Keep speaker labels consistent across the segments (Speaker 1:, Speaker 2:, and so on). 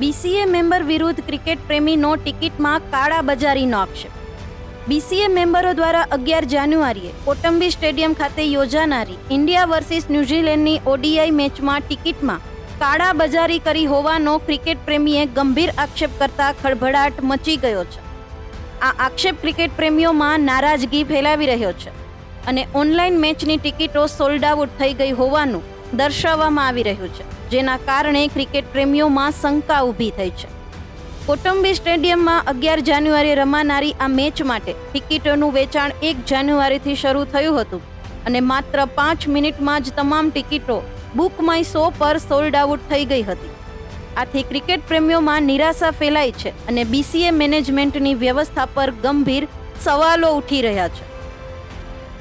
Speaker 1: BCA member વિરુદ્ધ cricket પ્રેમીનો ટિકિટમાં કાળાબજારીનો આક્ષેપ. બીસીએ મેમ્બરો દ્વારા અગિયાર જાન્યુઆરીએ કોટંબી સ્ટેડિયમ ખાતે યોજાનારી ઇન્ડિયા વર્સિસ ન્યૂઝીલેન્ડની ઓડીઆઈ મેચમાં ટિકિટમાં કાળાબજારી કરી હોવાનો ક્રિકેટ પ્રેમીએ ગંભીર આક્ષેપ કરતા ખળભળાટ મચી ગયો છે. આ આક્ષેપ ક્રિકેટ પ્રેમીઓમાં નારાજગી ફેલાવી રહ્યો છે અને ઓનલાઈન મેચની ટિકિટો સોલ્ડ આઉટ થઈ ગઈ હોવાનું દર્શાવવામાં આવી રહ્યું છે, જેના કારણે ક્રિકેટ પ્રેમીઓમાં શંકા ઊભી થઈ છે. કોટંબી સ્ટેડિયમમાં અગિયાર જાન્યુઆરીએ રમાનારી આ મેચ માટે ટિકિટોનું વેચાણ એક જાન્યુઆરીથી શરૂ થયું હતું અને માત્ર પાંચ મિનિટમાં જ તમામ ટિકિટો બુક માય શો પર સોલ્ડ આઉટ થઈ ગઈ હતી. આથી ક્રિકેટ પ્રેમીઓમાં નિરાશા ફેલાઈ છે અને બીસીએ મેનેજમેન્ટની વ્યવસ્થા પર ગંભીર સવાલો ઉઠી રહ્યા છે.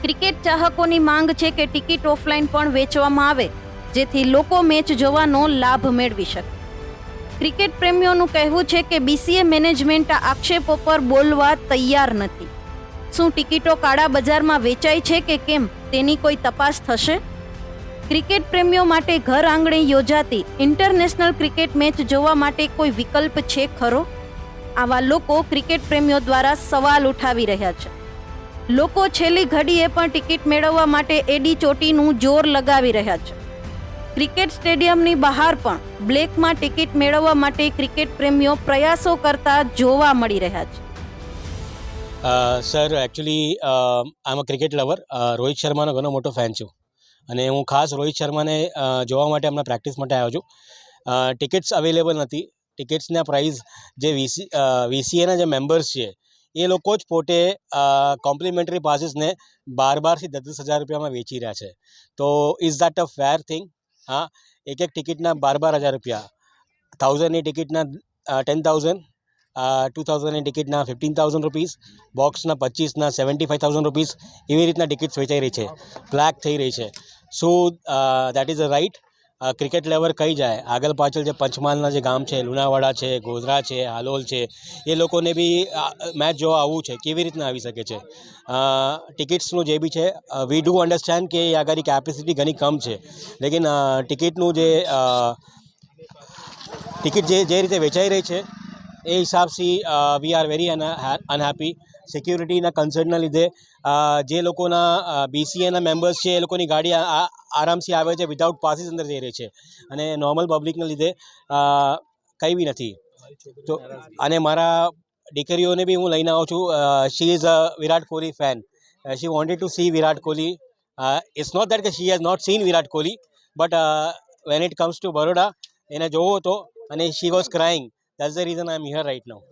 Speaker 1: ક્રિકેટ ચાહકોની માંગ છે કે ટિકિટ ઓફલાઈન પણ વેચવામાં આવે જેથી લોકો મેચ જોવાનો લાભ મેળવી શકે. ક્રિકેટ પ્રેમીઓનું કહેવું છે કે બીસીએ મેનેજમેન્ટ આક્ષેપો પર બોલવા તૈયાર નથી. શું ટિકિટો કાળા બજારમાં વેચાય છે કે કેમ? તેની કોઈ તપાસ થશે? ક્રિકેટ પ્રેમીઓ માટે ઘર આંગણે યોજાતી ઇન્ટરનેશનલ ક્રિકેટ મેચ જોવા માટે કોઈ વિકલ્પ છે ખરો? આવા લોકો ક્રિકેટ પ્રેમીઓ દ્વારા સવાલ ઉઠાવી રહ્યા છે. લોકો છેલ્લી ઘડીએ પણ ટિકિટ મેળવવા માટે એડી ચોટીનું જોર લગાવી રહ્યા છે. ક્રિકેટ સ્ટેડિયમની બહાર પણ બ્લેકમાં ટિકિટ મેળવવા માટે ક્રિકેટ પ્રેમીઓ પ્રયાસો કરતા જોવા મળી રહ્યા છે.
Speaker 2: સર એકચ્યુઅલી આમ અ ક્રિકેટ લવર રોહિત શર્માનો ઘણો મોટો ફેન છું. અને હું ખાસ રોહિત શર્માને જોવા માટે હમણાં પ્રેક્ટિસ માટે આવ્યો છું. ટિકિટ્સ અવેલેબલ નથી. ટિકિટ્સના પ્રાઇસ જે વીસી વીસીએના જે મેમ્બર્સ છે, એ લોકો જ પોતે કોમ્પ્લિમેન્ટરી પાસીસને બાર બારથી દસ દસ હજાર રૂપિયામાં વેચી રહ્યા છે. તો is that a fair thing હા, એક એક ટિકિટના બાર બાર હજાર રૂપિયા. થાઉઝન્ડની ટિકિટના ટેન થાઉઝન્ડ ટુ થાઉઝન્ડની ટિકિટના ફિફ્ટીન થાઉઝન્ડ રૂપીસ બોક્સના પચીસના સેવન્ટી ફાઈવ થાઉઝન્ડ રૂપીસ એવી રીતના ટિકિટ્સ વેચાઈ રહી છે. બ્લેક થઈ રહી છે. So that is a right cricket lover કઈ જાય. આગળ પાછળ જે પંચમહાલના જે ગામ છે, લુણાવાડા છે, ગોધરા છે, હાલોલ છે, એ લોકોને બી મેચ જોવા આવવું છે. કેવી રીતના આવી શકે છે? ટિકિટ્સનું જે બી છે વી ડુ અન્ડરસ્ટેન્ડ કે એ આગળ કેપેસિટી ઘણી કમ છે. લેકિન ટિકિટનું જે ટિકિટ જે જે રીતે વેચાઈ રહી છે એ હિસાબથી વી આર વેરી અનહેપી સિક્યુરિટીના કન્સર્નના લીધે જે લોકોના બીસીએના મેમ્બર્સ છે, એ લોકોની ગાડી આરામથી આવે છે વિધાઉટ પાસીસ અંદર જઈ રહી છે. અને નોર્મલ પબ્લિકના લીધે કંઈ બી નથી. તો, અને મારા દીકરીઓને બી હું લઈને આવું છું she is a Virat Kohli fan she wanted to see Virat Kohli. It's not that કે she has not seen Virat Kohli but when it comes to Baroda, એને જોવો હતો અને she was crying That's the reason I'm here right now.